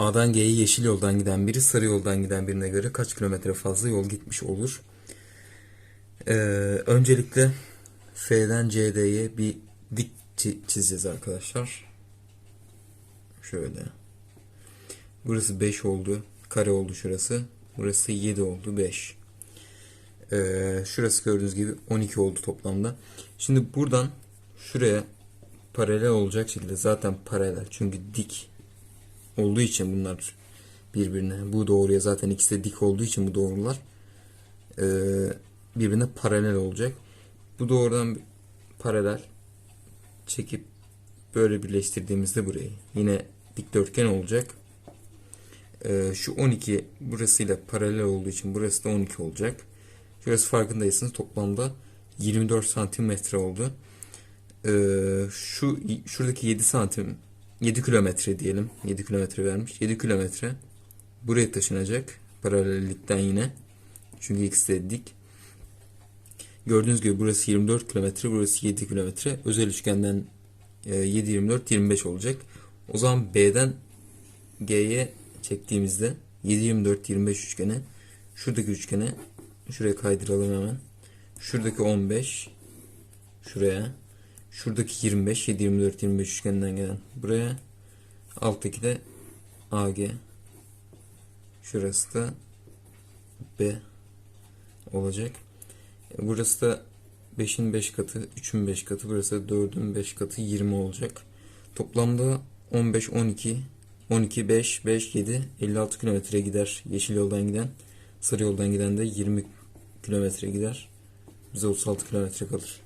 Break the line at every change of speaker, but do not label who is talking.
A'dan G'ye yeşil yoldan giden biri sarı yoldan giden birine göre kaç kilometre fazla yol gitmiş olur? Ee, öncelikle F'den CD'ye bir dik çi- çizeceğiz arkadaşlar. Şöyle. Burası 5 oldu. Kare oldu şurası. Burası 7 oldu. 5. Ee, şurası gördüğünüz gibi 12 oldu toplamda. Şimdi buradan şuraya paralel olacak şekilde zaten paralel çünkü dik olduğu için bunlar birbirine bu doğruya zaten ikisi de dik olduğu için bu doğrular e, birbirine paralel olacak. Bu doğrudan paralel çekip böyle birleştirdiğimizde burayı yine dikdörtgen olacak. E, şu 12 burasıyla paralel olduğu için burası da 12 olacak. Şurası farkındaysanız toplamda 24 santimetre oldu. Ee, şu şuradaki 7 santim 7 kilometre diyelim. 7 kilometre vermiş. 7 kilometre buraya taşınacak. Paralellikten yine. Çünkü ikisi de. Gördüğünüz gibi burası 24 kilometre, burası 7 kilometre. Özel üçgenden e, 7 24 25 olacak. O zaman B'den G'ye çektiğimizde 7 24 25 üçgeni şuradaki üçgene şuraya kaydıralım hemen. Şuradaki 15 şuraya Şuradaki 25, 7, 24, 25 üçgeninden gelen buraya. Alttaki de AG. Şurası da B olacak. E, Burası da 5'in 5 katı, 3'ün 5 katı. Burası da 4'ün 5 katı 20 olacak. Toplamda 15, 12, 12, 5, 5, 7, 56 kilometre gider. Yeşil yoldan giden. Sarı yoldan giden de 20 kilometre gider. Bize 36 kilometre kalır.